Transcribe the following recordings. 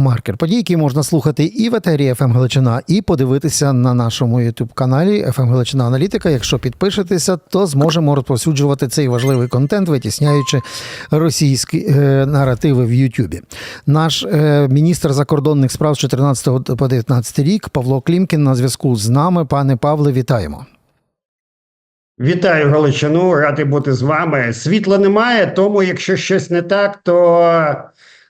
Маркер подій, які можна слухати і в етері FM Галичина, і подивитися на нашому youtube каналі FM Галичина Аналітика. Якщо підпишетеся, то зможемо розповсюджувати цей важливий контент, витісняючи російські е, наративи в Ютубі. Наш е, міністр закордонних справ з 14 по 19 рік Павло Клімкін на зв'язку з нами. Пане Павле, вітаємо. Вітаю Галичину, радий бути з вами. Світла немає, тому якщо щось не так, то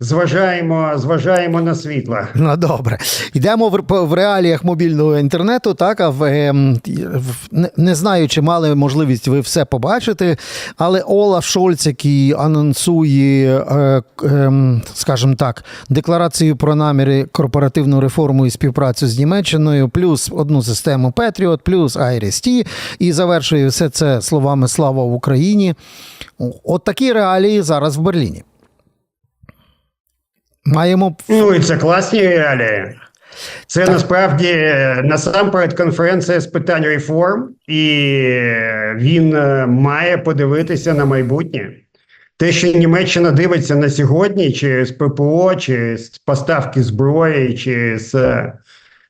зважаємо, зважаємо на світло. Ну добре, йдемо в, в реаліях мобільного інтернету. Так а в, ем, в не, знаю, чи мали можливість ви все побачити, але Олаф Шольц, який анонсує, е, е, скажімо так, декларацію про наміри корпоративну реформу і співпрацю з Німеччиною, плюс одну систему Patriot, плюс IRST, і завершує все це словами Слава Україні. От такі реалії зараз в Берліні. Маємо Ну і це класні реалії. Це насправді е, насамперед конференція з питань реформ, і він е, має подивитися на майбутнє. Те, що Німеччина дивиться на сьогодні через ППО, через поставки зброї, через е,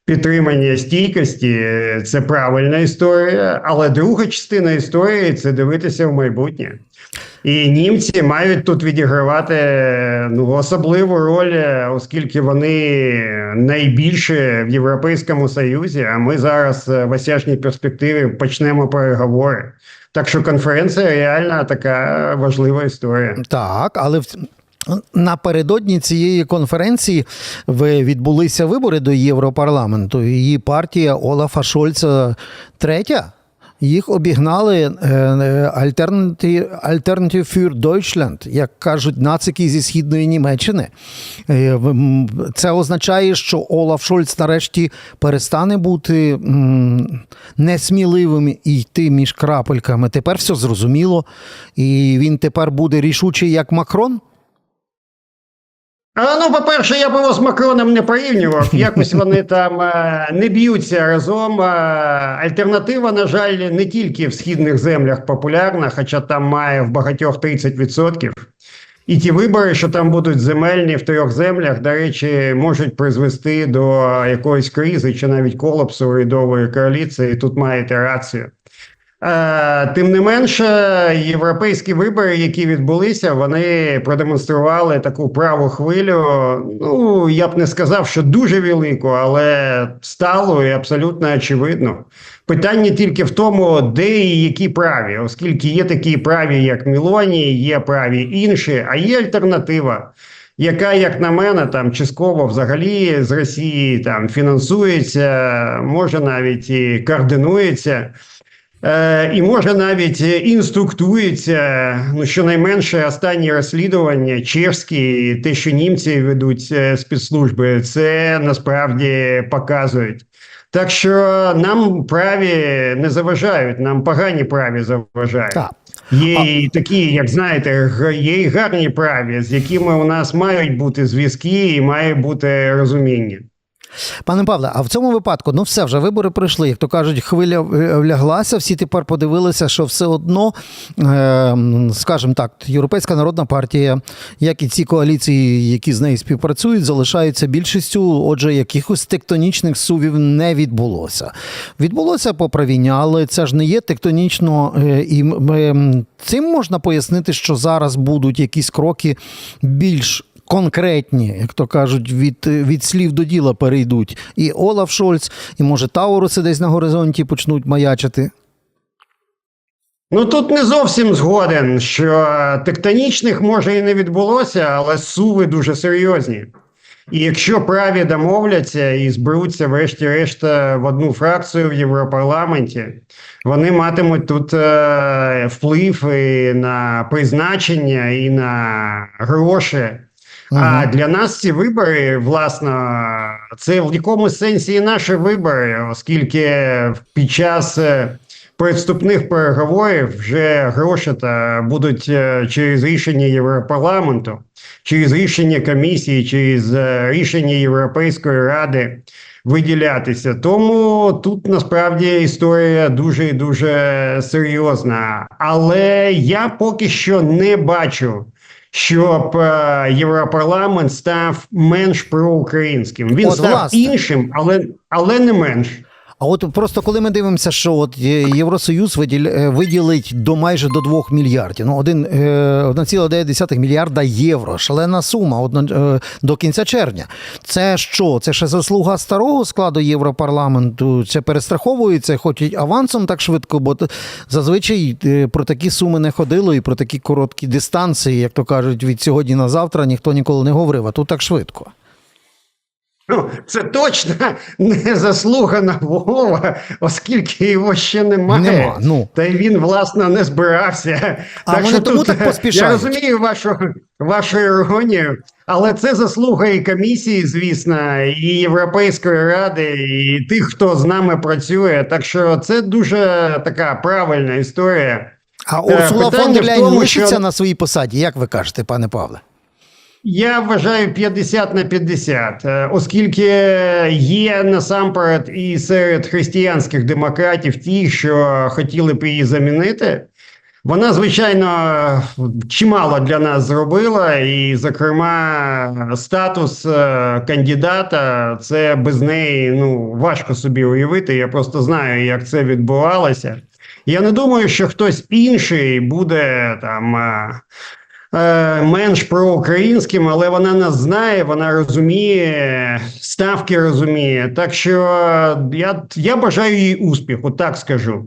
підтримання стійкості, це правильна історія. Але друга частина історії це дивитися в майбутнє. І німці мають тут відігравати ну особливу роль, е, оскільки вони найбільше в Європейському Союзі. А ми зараз е, в осяжній перспективі почнемо переговори. Так що конференція реально така важлива історія. Так, але в напередодні цієї конференції відбулися вибори до Європарламенту. Її партія Олафа Шольца третя. Їх обігнали е, е, Alternative, für Deutschland, як кажуть нацики зі східної Німеччини. Е, Це означає, що Олаф Шольц нарешті перестане бути несміливим і йти між крапельками. Тепер все зрозуміло, і він тепер буде рішучий як Макрон. А, ну, по-перше, я б його з Макроном не порівнював. Якось вони там е, не б'ються разом. Е, Альтернатива, на жаль, не тільки в східних землях популярна, хоча там має в багатьох 30%. І ті вибори, що там будуть земельні в трьох землях, до речі, можуть призвести до якоїсь кризи чи навіть колапсу урядової коаліції. Тут маєте рацію. Е, Тим не менше, європейські вибори, які відбулися, вони продемонстрували таку праву хвилю. Ну я б не сказав, що дуже велику, але стало і абсолютно очевидно. Питання тільки в тому, де і які праві, оскільки є такі праві, як Мілоні, є праві інші, а є альтернатива. Яка, як на мене, там частково взагалі з Росії там фінансується, може навіть і координується. Е, і може навіть інструктується, ну щонайменше останні розслідування чешські, те, що німці ведуть е, спецслужби, це насправді показують. Так що нам праві не заважають, нам погані праві заважають. Так. Є і такі, як знаєте, є і гарні праві, з якими у нас мають бути зв'язки і має бути розуміння. Пане Павле, а в цьому випадку, ну все, вже вибори пройшли. Як то кажуть, хвиля е, вляглася, всі тепер подивилися, що все одно, е, скажімо так, Європейська народна партія, як і ці коаліції, які з нею співпрацюють, залишаються більшістю. Отже, якихось тектонічних сувів не відбулося. Відбулося поправіння, але це ж не є тектонічно. е, І цим можна пояснити, що зараз будуть якісь кроки більш конкретні, як то кажуть, від, від слів до діла перейдуть. І Олаф Шольц, і може Тауруси десь на горизонті почнуть маячити. Ну тут не зовсім згоден, що тектонічних може і не відбулося, але суви дуже серйозні. І якщо праві домовляться і зберуться, врешті-решт, в одну фракцію в Європарламенті, вони матимуть тут е, вплив і на призначення, і на гроші. А для нас ці вибори, власне, це в якомусь сенсі і наші вибори, оскільки під час е, передступних переговорів вже гроші та будуть е, через рішення Європарламенту, через рішення комісії, через е, рішення Європейської ради виділятися. Тому тут насправді історія дуже і дуже серйозна. Але я поки що не бачу щоб е, Європарламент став менш проукраїнським. Він От, став власне. іншим, але, але не менш. А от просто коли ми дивимося, що от е, Євросоюз е, виділить до майже до 2 мільярдів, ну один е, 1,9 мільярда євро, шалена сума одно, до кінця червня. Це що? Це ще заслуга старого складу Європарламенту? Це перестраховується, хоч і авансом так швидко, бо зазвичай про такі суми не ходило і про такі короткі дистанції, як то кажуть, від сьогодні на завтра ніхто ніколи не говорив, а тут так швидко. Ну, це точно не заслуга Вова, оскільки його ще немає. Нема, ну. Та й він, власне, не збирався. А вони тому так е, поспішають. Я розумію вашу, вашу іронію, але це заслуга і комісії, звісно, і Європейської ради, і тих, хто з нами працює. Так що це дуже така правильна історія. А Е, Урсула фон Ляйн лишиться що- на своїй посаді, як ви кажете, пане Павле? Я вважаю 50 на 50, е, оскільки є насамперед і серед християнських демократів ті, що хотіли б її замінити. Вона, звичайно, чимало для нас зробила, і, зокрема, статус е, кандидата це без неї ну, важко собі уявити. Я просто знаю, як це відбувалося. Я не думаю, що хтось інший буде там. Е, е, менш проукраїнським, але вона нас знає, вона розуміє, ставки розуміє. Так що я, я бажаю їй успіху, так скажу.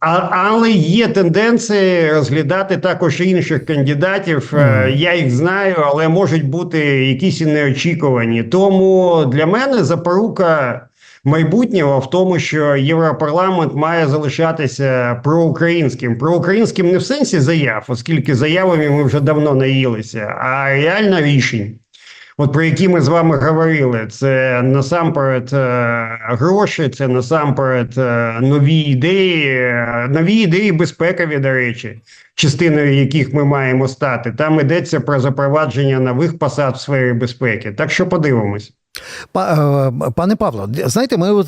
А, але є тенденції розглядати також інших кандидатів. Е, Я їх знаю, але можуть бути якісь і неочікувані. Тому для мене запорука майбутнього в тому, що Європарламент має залишатися проукраїнським. Проукраїнським не в сенсі заяв, оскільки заявами ми вже давно наїлися, а реально рішень. От про які ми з вами говорили, це насамперед е, гроші, це насамперед е, нові ідеї, е, нові ідеї безпекові, до речі, частиною яких ми маємо стати. Там йдеться про запровадження нових посад в сфері безпеки. Так що подивимось. Е, Пане Павло, знаєте, ми от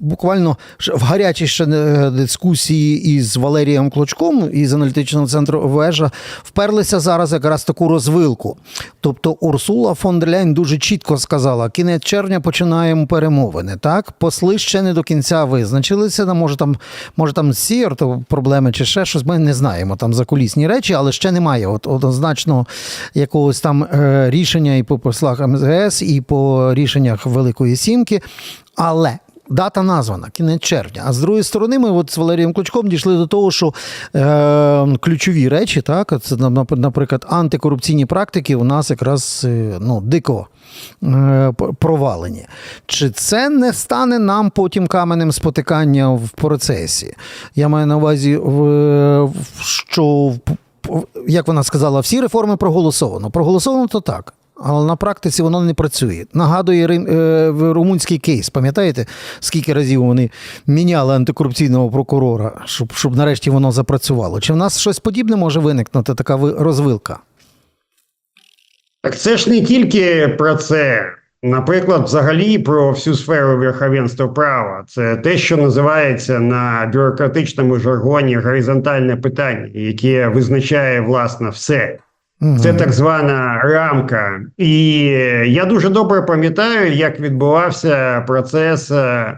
буквально в гарячій ще е, дискусії із Валерієм Клочком із аналітичного центру Вежа вперлися зараз якраз таку розвилку. Тобто Урсула фон дер Ляйн дуже чітко сказала: кінець червня починаємо перемовини. Так, посли ще не до кінця визначилися. Там, може там, може там з Сієрто проблеми чи ще щось. Ми не знаємо там закулісні речі, але ще немає от однозначно якогось там е, рішення і по послах МЗС, і по рішеннях Великої Сімки. Але дата названа кінець червня. А з другої сторони, ми от з Валерієм Клочком дійшли до того, що е, ключові речі, так, це наприклад, антикорупційні практики у нас якраз е, ну, дико. е, Провалені. Чи це не стане нам потім каменем спотикання в процесі? Я маю на увазі, що як вона сказала, всі реформи проголосовано. Проголосовано то так. Але на практиці воно не працює. Нагадує рим- е, румунський кейс. Пам'ятаєте, скільки разів вони міняли антикорупційного прокурора, щоб, щоб нарешті воно запрацювало? Чи в нас щось подібне може виникнути, така ви- розвилка? Так це ж не тільки про це. Наприклад, взагалі про всю сферу верховенства права. Це те, що називається на бюрократичному жаргоні горизонтальне питання, яке визначає власне все. Це так звана рамка. І я дуже добре пам'ятаю, як відбувався процес е,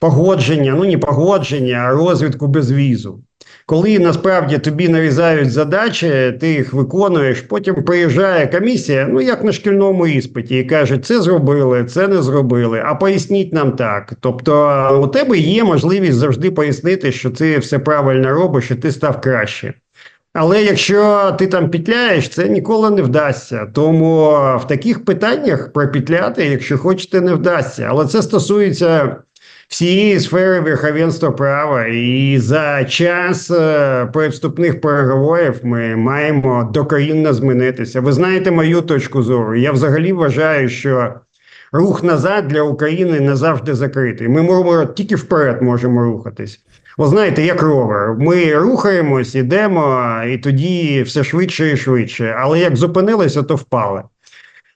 погодження, ну не погодження, а розвідку без візу. Коли насправді тобі нарізають задачі, ти їх виконуєш, потім приїжджає комісія, ну як на шкільному іспиті, і каже, це зробили, це не зробили, а поясніть нам так. Тобто у тебе є можливість завжди пояснити, що ти все правильно робиш, і ти став краще. Але якщо ти там петляєш, це ніколи не вдасться. Тому в таких питаннях пропетляти, якщо хочете, не вдасться. Але це стосується всієї сфери верховенства права. І за час е, передвступних переговорів ми маємо докорінно змінитися. Ви знаєте мою точку зору. Я взагалі вважаю, що рух назад для України не завжди закритий. Ми можемо тільки вперед можемо рухатись. О, знаєте, як ровер. Ми рухаємось, ідемо, і тоді все швидше і швидше. Але як зупинилися, то впали.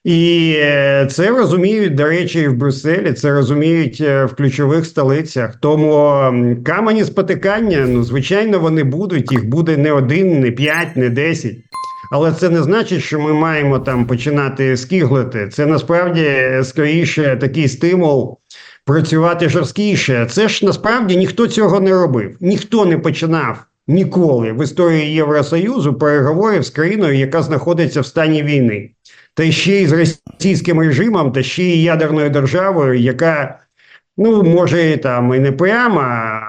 І е, це розуміють, до речі, і в Брюсселі, це розуміють е, в ключових столицях. Тому камені спотикання, ну, звичайно, вони будуть. Їх буде не один, не п'ять, не десять. Але це не значить, що ми маємо там починати скиглити. Це насправді е, скоріше такий стимул працювати жорсткіше. Це ж насправді ніхто цього не робив. Ніхто не починав ніколи в історії Євросоюзу переговорів з країною, яка знаходиться в стані війни, та ще й з російським режимом, та ще й ядерною державою, яка. Ну, може, там і не прямо,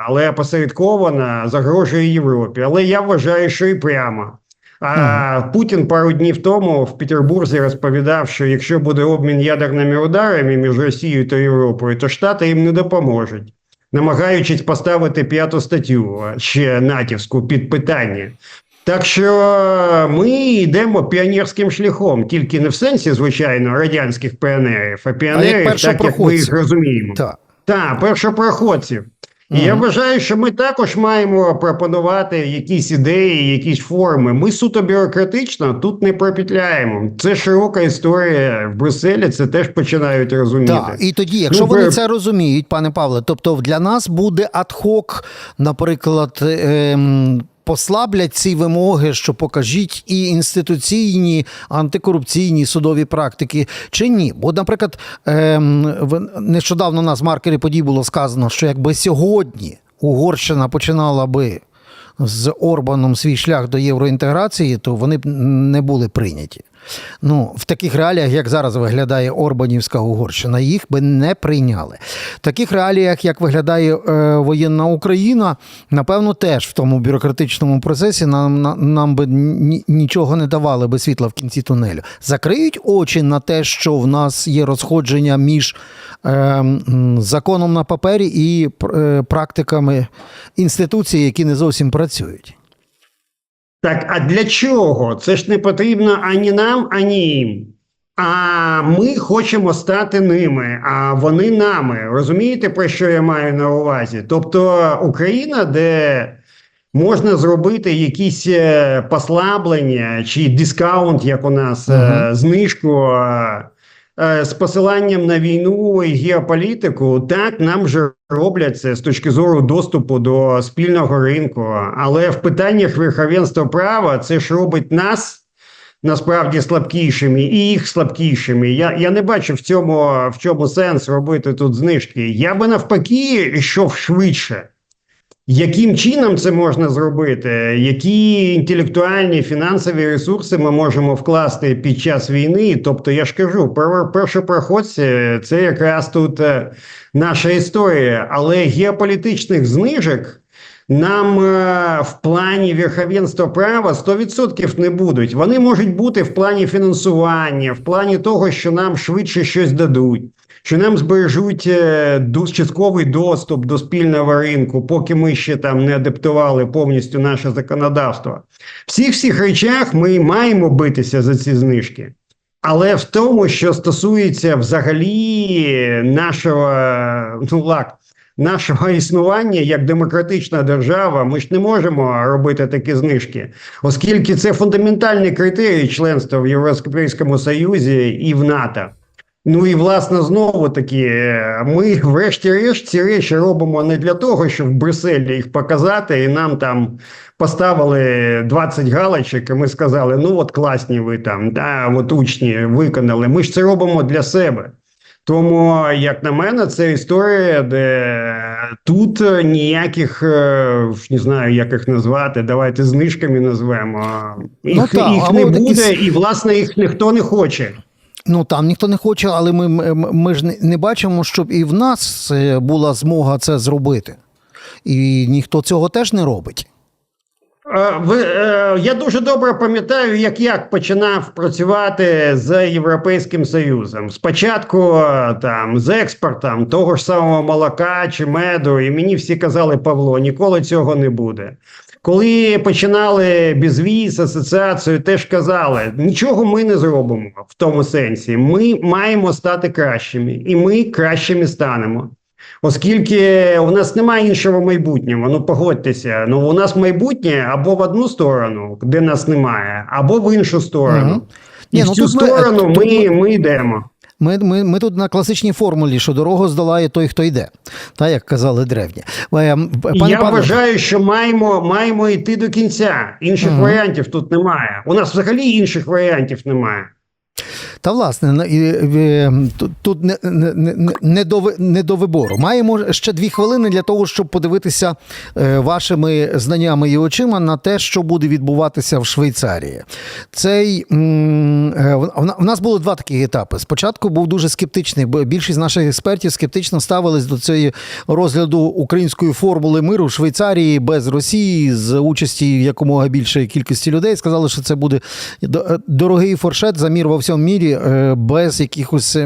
але опосередковано загрожує Європі. Але я вважаю, що і прямо. А Путін пару днів тому в Петербурзі розповідав, що якщо буде обмін ядерними ударами між Росією та Європою, то Штати їм не допоможуть, намагаючись поставити п'яту статтю ще натівську під питання. Так що ми йдемо піонерським шляхом, тільки не в сенсі, звичайно, радянських піонерів, а піонерів, так як ми їх розуміємо. Так. Так, першопроходців. І я вважаю, що ми також маємо пропонувати якісь ідеї, якісь форми. Ми суто бюрократично тут не пропітляємо. Це широка історія в Брюсселі. Це теж починають розуміти. Так, і тоді, якщо Ну, вони при... це розуміють, пане Павле, тобто для нас буде адхок, наприклад, ем, послаблять ці вимоги, що покажіть і інституційні, антикорупційні судові практики, чи ні? Бо, наприклад, ем, нещодавно на маркері подій було сказано, що якби сьогодні Угорщина починала би з Орбаном свій шлях до євроінтеграції, то вони б не були прийняті. Ну, в таких реаліях, як зараз виглядає Орбанівська Угорщина, їх би не прийняли. В таких реаліях, як виглядає е, воєнна Україна, напевно, теж в тому бюрократичному процесі нам, на- нам би ні- нічого не давали би світла в кінці тунелю. Закриють очі на те, що в нас є розходження між е, законом на папері і е, практиками інституцій, які не зовсім працюють. Так, а для чого? Це ж не потрібно ані нам, ані їм. А ми хочемо стати ними, а вони нами. Розумієте, про що я маю на увазі? Тобто Україна, де можна зробити якісь е, послаблення чи дискаунт, як у нас, е, Мгм. знижку. Е, З посиланням на війну і геополітику, так нам вже роблять це з точки зору доступу до спільного ринку. Але в питаннях верховенства права це ж робить нас насправді слабкішими і їх слабкішими. Я, я не бачу в цьому в чому сенс робити тут знижки. Я би навпаки йшов швидше. Яким чином це можна зробити? Які інтелектуальні фінансові ресурси ми можемо вкласти під час війни? Тобто, я ж кажу, пер- першопроходці це якраз тут е, наша історія, але геополітичних знижок нам е, в плані верховенства права 100% не будуть. Вони можуть бути в плані фінансування, в плані того, що нам швидше щось дадуть, що нам збережуть е, частковий доступ до спільного ринку, поки ми ще там не адаптували повністю наше законодавство. Всіх всіх речах ми маємо битися за ці знижки. Але в тому, що стосується взагалі нашого ну лак, нашого існування як демократична держава, ми ж не можемо робити такі знижки, оскільки це фундаментальний критерій членства в Європейському Союзі і в НАТО. Ну і власне знову таки, е, ми, врешті-решт, ці речі робимо не для того, щоб в Брюсселі їх показати, і нам там поставили 20 галочок, і ми сказали: ну от класні ви там, да, от учні виконали. Ми ж це робимо для себе. Тому, як на мене, це історія, де тут ніяких е, не знаю, як їх назвати. Давайте знижками назвемо. Їх, Ну так, їх не буде, і власне їх ніхто не хоче. Ну там ніхто не хоче, але ми, ми, ж не, бачимо, щоб і в нас е, була змога це зробити. І ніхто цього теж не робить. Е, Ви, е, я дуже добре пам'ятаю, як я починав працювати з Європейським Союзом. Спочатку там з експортом того ж самого молока чи меду, і мені всі казали, Павло, ніколи цього не буде. Коли починали безвіз, асоціацію, теж казали, нічого ми не зробимо в тому сенсі. Ми маємо стати кращими, і ми кращими станемо. Оскільки у нас немає іншого майбутнього. Ну погодьтеся, ну у нас майбутнє або в одну сторону, де нас немає, або в іншу сторону. Мгм. І Ні, в ну цю тут ми- сторону тут ми, ми- ми йдемо. Ми, ми, ми тут на класичній формулі, що дорогу здолає той, хто йде. Та як казали древні. Е, Пане Я пане... вважаю, що маємо, маємо йти до кінця. Інших Мгм. варіантів тут немає. У нас взагалі інших варіантів немає. Та власне, і, е, тут- не, не, не, до, не до вибору. Маємо ще дві хвилини для того, щоб подивитися е, вашими знаннями і очима на те, що буде відбуватися в Швейцарії. Цей е, в- нас було два такі етапи. Спочатку був дуже скептичний, бо більшість наших експертів скептично ставились до цієї розгляду української формули миру в Швейцарії без Росії з участі якомога більшої кількості людей. Сказали, що це буде е, дорогий форшет за всьому мірі е, без якихось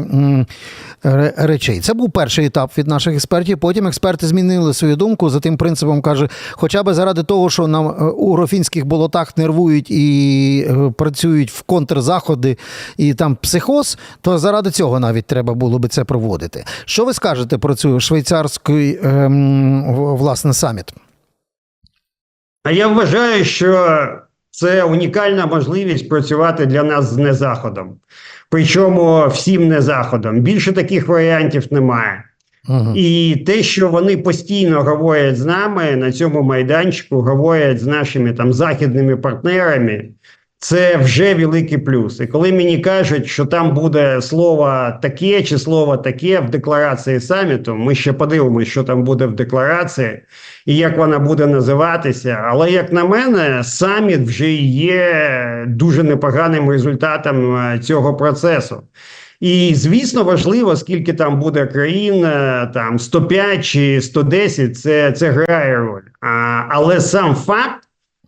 речей. Це був перший етап від наших експертів. Потім експерти змінили свою думку за тим принципом, каже, хоча б заради того, що нам е, у рофінських болотах нервують і е, працюють в контрзаходи і там психоз, то заради цього навіть треба було би це проводити. Що ви скажете про цю швейцарський ем, власне саміт? А я вважаю, що це унікальна можливість працювати для нас з незаходом. Причому всім незаходом. Більше таких варіантів немає. Угу. І те, що вони постійно говорять з нами на цьому майданчику, говорять з нашими там західними партнерами, це вже великий плюс. І коли мені кажуть, що там буде слово таке чи слово таке в декларації саміту, ми ще подивимося, що там буде в декларації і як вона буде називатися. Але як на мене, саміт вже є дуже непоганим результатом е, цього процесу. І звісно, важливо, скільки там буде країн, е, там 105 чи 110, це, це грає роль. А, але сам факт,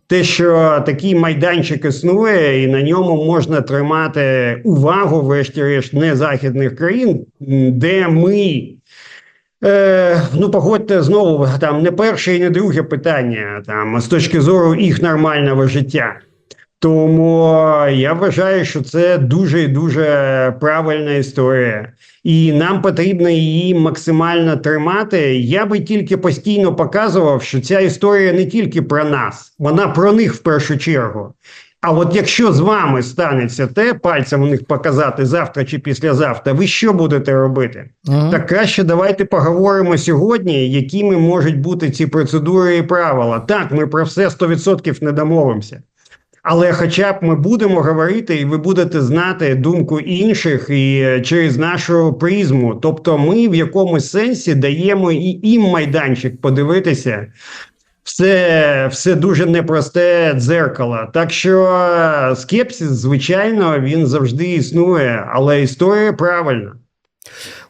те, що такий майданчик існує, і на ньому можна тримати увагу, врешті-решт, незахідних країн, де ми. Е, ну, погодьте знову там не перше і не друге питання там з точки зору їх нормального життя. Тому я вважаю, що це дуже і дуже правильна історія, і нам потрібно її максимально тримати. Я би тільки постійно показував, що ця історія не тільки про нас, вона про них в першу чергу. А от якщо з вами станеться те, пальцем у них показати завтра чи післязавтра, ви що будете робити? Угу. Так краще давайте поговоримо сьогодні, якими можуть бути ці процедури і правила. Так, ми про все 100% не домовимося. Але хоча б ми будемо говорити, і ви будете знати думку інших і е, через нашу призму. Тобто, ми в якомусь сенсі даємо і їм майданчик подивитися. Все, все дуже непросте дзеркало. Так що е, скепсис, звичайно, він завжди існує, але історія правильна.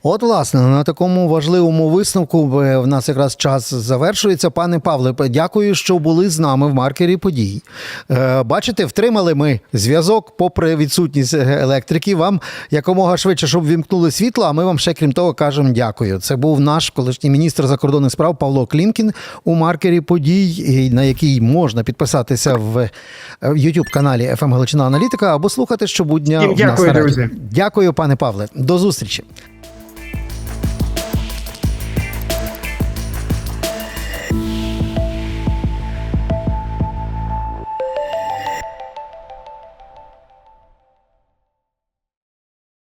От, власне, на такому важливому висновку е, в нас якраз час завершується. Пане Павле, дякую, що були з нами в маркері подій. Е, Бачите, втримали ми зв'язок попри відсутність е, електрики. Вам якомога швидше, щоб вімкнули світло. А ми вам ще крім того кажемо дякую. Це був наш колишній міністр закордонних справ Павло Клімкін у маркері подій, на який можна підписатися в youtube каналі «ФМ Галичина Аналітика або слухати щобудня. Всім в нас дякую, на друзі. Дякую, пане Павле. До зустрічі.